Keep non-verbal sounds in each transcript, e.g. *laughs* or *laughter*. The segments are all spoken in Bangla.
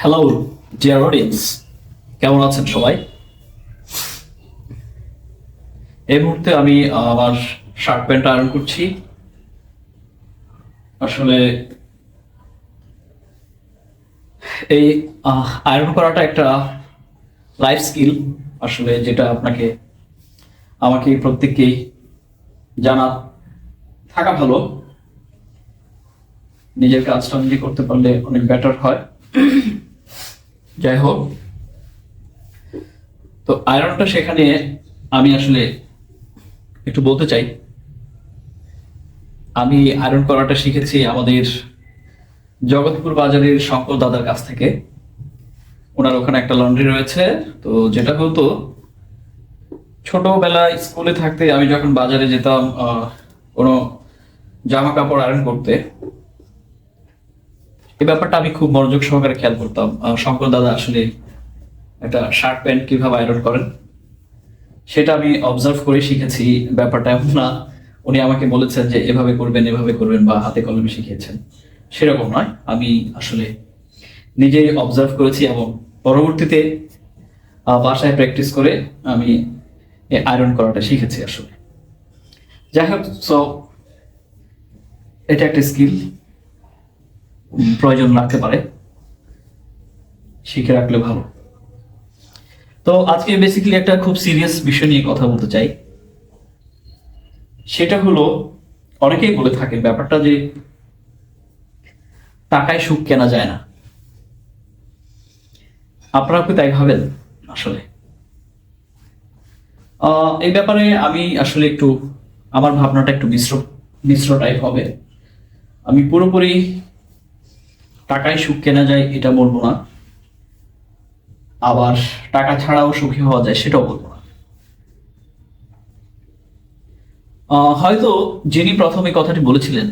হ্যালো ডিয়ার অডিয়েন্স কেমন আছেন সবাই? এই মুহূর্তে আমি আমার শার্ট প্যান্ট আয়রন করছি। আসলে এই আয়রন করাটা একটা লাইফ স্কিল আসলে যেটা আপনাকে, আমাকে প্রত্যেককেই জানা থাকা ভালো। নিজের কাজটা নিজে করতে পারলে অনেক বেটার হয়। যাই হোক তো আয়রনটা সেখানে আমি আসলে একটু বলতে চাই। আমি আয়রন করাটা শিখেছি আমাদের জগৎপুর বাজারের শঙ্কর দাদার কাছ থেকে। ওনার ওখানে একটা লন্ড্রি রয়েছে, তো যেটা হতো ছোটবেলায় স্কুলে থাকতে আমি যখন বাজারে যেতাম কোনো জামা কাপড় আয়রন করতে এই ব্যাপারটা আমি খুব মনোযোগ সহকারে খেয়াল করতাম। শঙ্কর দাদা আসলে একটা শার্ট প্যান্ট কীভাবে আয়রন করেন সেটা আমি অবজার্ভ করে শিখেছি। ব্যাপারটা এমন না, উনি আমাকে বলেছেন যে এভাবে করবেন এভাবে করবেন বা হাতে কলমে শিখিয়েছেন। সেরকম নয়, আমি আসলে নিজেই অবজার্ভ করেছি এবং পরবর্তীতে বাসায় প্র্যাকটিস করে আমি আয়রন করাটা শিখেছি আসলে। যাই হোক সো এটা একটা স্কিল প্রয়োজন লাগতে পারে, শিখে রাখলে ভালো। তো আজকে বেসিক্যালি একটা খুব সিরিয়াস বিষয় নিয়ে কথা বলতে চাই। সেটা হলো, অনেকেই বলে থাকে ব্যাপারটা যে, টাকায় সুখ কেনা যায় না। আপনারা কি তাই ভাবেন আসলে? এই ব্যাপারে আমি আসলে একটু, আমার ভাবনাটা একটু মিশ্র মিশ্র টাইপ হবে। আমি পুরোপুরি টাকায় সুখ কেনা যায় এটা বলব না। আবার টাকা ছাড়াও সুখী হওয়া যায় সেটাও বলব না। হয়তো যিনি প্রথমে কথাটি বলেছিলেন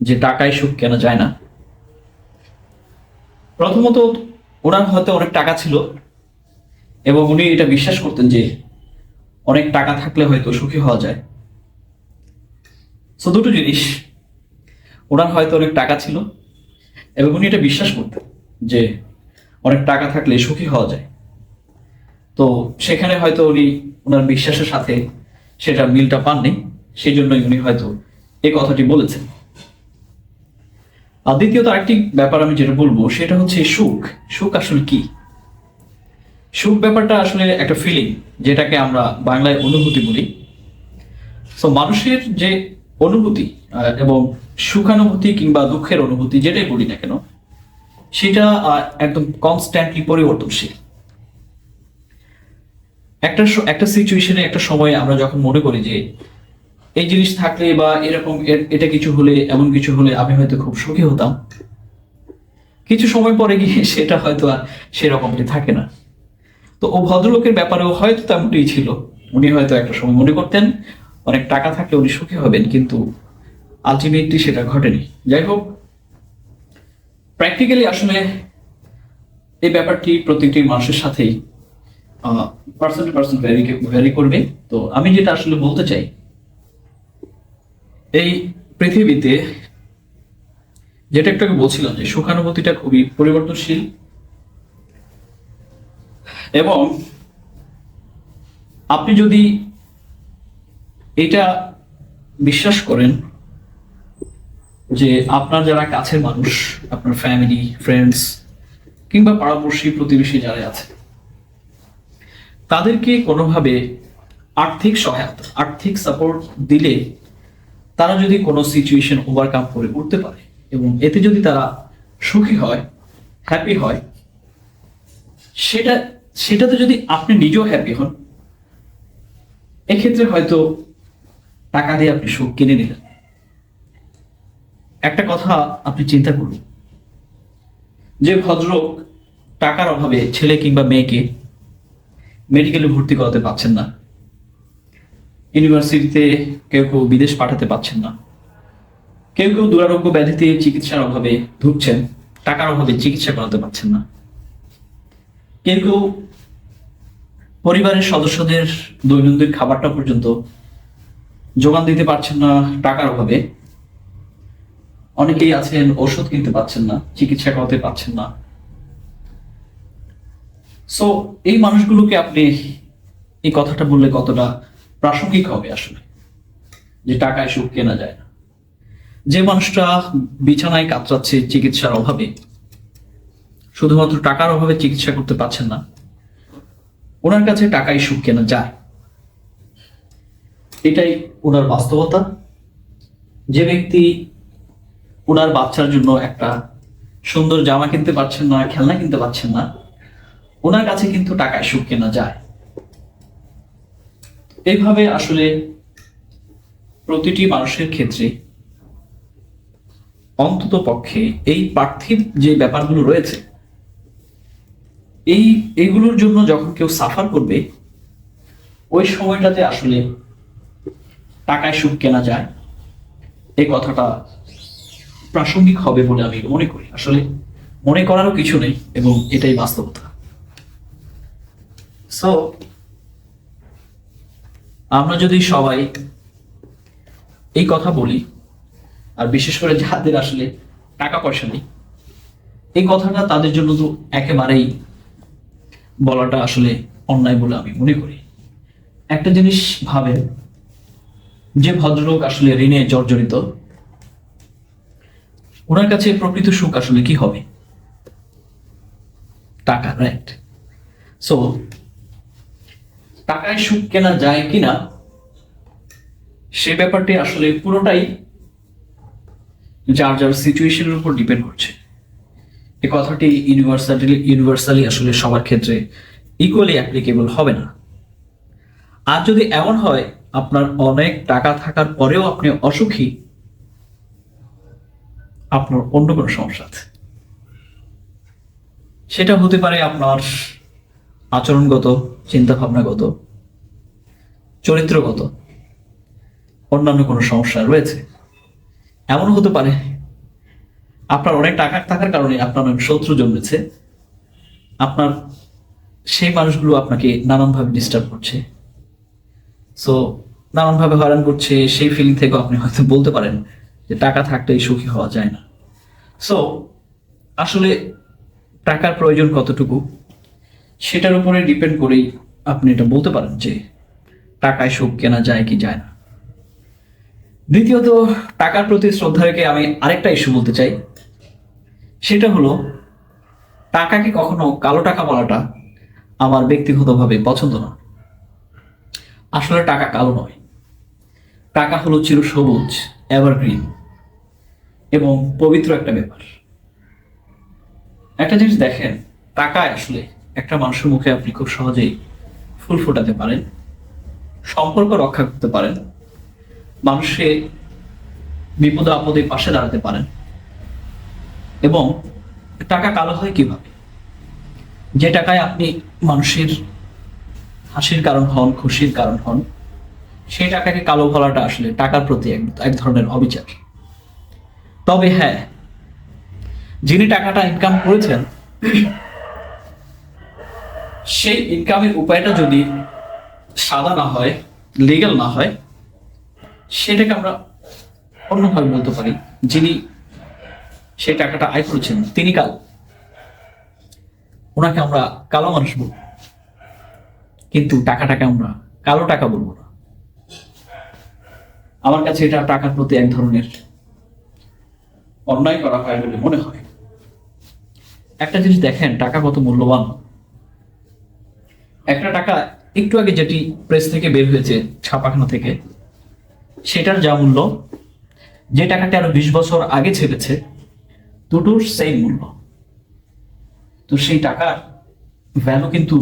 যে টাকায় সুখ কেনা যায় না। প্রথমত ওনার হয়তো অনেক টাকা ছিল এবং উনি এটা বিশ্বাস করতেন যে অনেক টাকা থাকলে হয়তো সুখী হওয়া যায়। সো দুটো জিনিস, ওনার হয়তো অনেক টাকা ছিল এবং উনি এটা বিশ্বাস করতেন যে অনেক টাকা থাকলে সুখী হওয়া যায়। তো সেখানে হয়তো উনি ওনার বিশ্বাসের সাথে সেটা মিলটা পাননি সেই জন্যই উনি হয়তো এই কথাটি বলেছেন। আর দ্বিতীয়ত আরেকটি ব্যাপার আমি যেটা বলব, সেটা হচ্ছে সুখ। সুখ আসলে কি? সুখ ব্যাপারটা আসলে একটা ফিলিং যেটাকে আমরা বাংলায় অনুভূতি বলি। তো মানুষের যে অনুভূতি এবং সুখানুভূতি কিংবা দুঃখের অনুভূতি যেটাই বলি না কেন, সেটা একদম কনস্ট্যান্টলি পরিবর্তনশীল। একটা একটা সিচুয়েশনে একটা সময়ে আমরা যখন মনে করি যে এই জিনিস থাকলে বা এরকম এটা কিছু হলে, এমন কিছু হলে আমি হয়তো খুব সুখী হতাম, কিছু সময় পরে গিয়ে *laughs* সেটা হয়তো আর সেরকমটি থাকে না। তো ও ভদ্রলোকের ব্যাপারেও হয়তো তেমনটি ছিল। উনি হয়তো একটা সময় মনে করতেন অনেক টাকা থাকলে উনি সুখী হবেন, কিন্তু আলটিমেটলি সেটা ঘটেনি। যাই হোক প্র্যাকটিক্যালি আসলে এই ব্যাপারটি প্রত্যেকটি মানুষের সাথেই person to person vary vary করবে। তো আমি যেটা আসলে বলতে চাই, এই পৃথিবীতে যেটা একটু বলছিলাম যে সুখানুভূতিটা খুবই পরিবর্তনশীল এবং আপনি যদি এটা বিশ্বাস করেন যে আপনার যারা কাছের মানুষ, আপনার ফ্যামিলি ফ্রেন্ডস কিংবা পাড়াপড়শি, প্রতিবেশী যারা আছে, তাদেরকে কোনোভাবে আর্থিক সহায়তা, আর্থিক সাপোর্ট দিলে তারা যদি কোনো সিচুয়েশন ওভারকাম করে উঠতে পারে এবং এতে যদি তারা সুখী হয় হ্যাপি হয়, সেটা, সেটাতে যদি আপনি নিজেও হ্যাপি হন, এক্ষেত্রে হয়তো টাকা দিয়ে আপনি সুখ কিনে নিলেন। একটা কথা আপনি চিন্তা করুন। যে ভদ্রলোক টাকার অভাবে ছেলে কিংবা মেয়েকে মেডিকেলে ভর্তি করাতে পারছেন না ইউনিভার্সিটিতে কেউ কেউ বিদেশ পাঠাতে পারছেন না, কেউ কেউ দুরারোগ্য ব্যাধিতে চিকিৎসার অভাবে ভুগছেন, টাকার অভাবে চিকিৎসা করাতে পারছেন না। কেউ কেউ পরিবারের সদস্যদের দৈনন্দিন খাবারটা পর্যন্ত যোগান দিতে পারছেন না, টাকার অভাবে। অনেকেই আছেন, ওষুধ কিনতে পারছেন না, চিকিৎসা করাতে পারছেন না। সো এই মানুষগুলোকে আপনি এই কথাটা বললে কতটা প্রাসঙ্গিক হবে আসলে? যে টাকায় সুখ কেনা যায় না। যে মানুষটা বিছানায় কাতরাচ্ছে চিকিৎসার অভাবে, শুধুমাত্র টাকার অভাবে চিকিৎসা করতে পারছেন না, ওনার কাছে টাকায় সুখ কেনা যায়। এটাই ওনার বাস্তবতা। যে ব্যক্তি ওনার বাচ্চার জন্য একটা সুন্দর জামা কিনতে পারছেন না, খেলনা কিনতে পারছেন না, ওনার কাছে কিন্তু টাকায় সুখ কেনা যায়। এইভাবে আসলে প্রতিটি মানুষের ক্ষেত্রে অন্তত পক্ষে এই পার্থিব যে ব্যাপারগুলো রয়েছে, এই, এগুলোর জন্য যখন কেউ সাফার করবে, ওই সময়টাতে আসলে টাকায় সুখ কেনা যায়? এই কথাটা প্রাসঙ্গিক হবে বলে আমি মনে করি। আসলে মনে করারও কিছু নেই এবং এটাই বাস্তবতা। সো আমরা যদি সবাই এই কথা বলি, আর বিশেষ করে যাদের আসলে টাকা পয়সা নেই, এই কথাটা তাদের জন্য তো একেবারেই বলাটা আসলে অন্যায় বলে আমি মনে করি। একটা জিনিস ভাবেন যে ভদ্রলোক আসলে ঋণে জর্জরিত, ওনার কাছে প্রকৃত সুখ আসলে কি হবে? টাকা রাইট সো টাকায় সুখ কেনা যায় কিনা, সে ব্যাপারটি আসলে পুরোটাই যার যার সিচুয়েশনের উপর ডিপেন্ড করছে। এই কথাটি ইউনিভার্সালি ইউনিভার্সালি আসলে সবার ক্ষেত্রে ইকুয়ালি অ্যাপ্লিকেবল হবে না। আর যদি এমন হয় আপনার অনেক টাকা থাকার পরেও আপনি অসুখী, আপনার অন্য কোনো সমস্যা আছে। সেটা হতে পারে আপনার আচরণগত চিন্তা ভাবনাগত চরিত্রগত, অন্যান্য কোনো সমস্যা রয়েছে। এমন হতে পারে আপনার অনেক টাকা থাকার কারণে আপনার অনেক শত্রু জন্মেছে, আপনার সেই মানুষগুলো আপনাকে নানানভাবে ডিস্টার্ব করছে। সো নানানভাবে হয়রান করছে, সেই ফিলিং থেকেও আপনি হয়তো বলতে পারেন যে টাকা থাকলেই সুখী হওয়া যায় না। সো আসলে টাকার প্রয়োজন কতটুকু, সেটার উপরে ডিপেন্ড করেই আপনি এটা বলতে পারেন যে টাকায় সুখ কেনা যায় কি যায় না। দ্বিতীয়ত, টাকার প্রতি শ্রদ্ধা রেখে আমি আরেকটা ইস্যু বলতে চাই। সেটা হলো, টাকাকে কখনো কালো টাকা বলাটা আমার ব্যক্তিগতভাবে পছন্দ না। আসলে টাকা কালো নয়। টাকা হলো চির সবুজ এভারগ্রিন এবং পবিত্র একটা ব্যাপার। একটা জিনিস দেখেন টাকায় আসলে একটা মানুষের মুখে আপনি খুব সহজেই ফুল ফোটাতে পারেন, সম্পর্ক রক্ষা করতে পারেন মানুষে বিপদে আপদে পাশে দাঁড়াতে পারেন এবং টাকা কালো হয় কীভাবে? যে টাকায় আপনি মানুষের হাসির কারণ হন, খুশির কারণ হন, সেই টাকাকে কালো বলাটা আসলে টাকার প্রতি এক ধরনের অবিচার। তবে হ্যাঁ যিনি টাকাটা ইনকাম করেছেন, সেই ইনকামের উপায়টা যদি সাদা না হয় লিগ্যাল না হয়, সেটাকে আমরা অন্যভাবে বলতে পারি, যিনি সেই টাকাটা আয় করেছেন, তিনি কাল। ওনাকে আমরা কালো মানুষ বলব। কিন্তু টাকাটাকে আমরা কালো টাকা বলব না। আমার কাছে এটা টাকার প্রতি এক ধরনের অন্যায় করা হয় বলে মনে হয়। একটা জিনিস দেখেন, টাকা কত মূল্যবান। একটা টাকা একটু আগে যেটি প্রেস থেকে বের হয়েছে, ছাপাখানা থেকে, সেটার যা মূল্য, যে টাকাটি আরও বিশ বছর আগে ছেড়েছে দুটোর সেই মূল্য। তো সেই টাকার ভ্যালু কিন্তু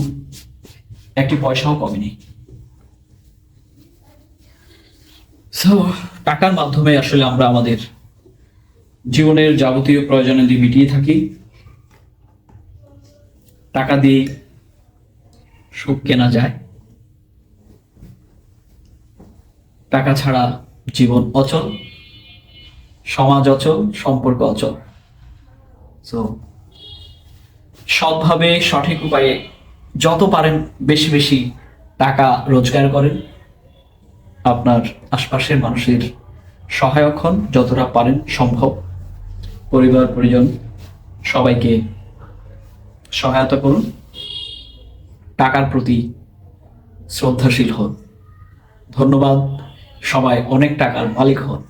একটি পয়সাও কমেনি। টাকার মাধ্যমে আসলে আমরা আমাদের জীবনের যাবতীয় প্রয়োজনাদি মিটিয়ে থাকি, টাকা দিয়ে সুখ কেনা যায়, টাকা ছাড়া জীবন অচল, সমাজ অচল, সম্পর্ক অচল। সো সৎভাবে সঠিক উপায়ে যত পারেন বেশি বেশি টাকা রোজগার করেন। আপনার আশপাশের মানুষের সহায়ক হন যতটা পারেন সম্ভব। পরিবার, পরিজন সবাইকে সহায়তা করুন। টাকার প্রতি শ্রদ্ধাশীল হন। ধন্যবাদ। সবাই অনেক টাকার মালিক হন।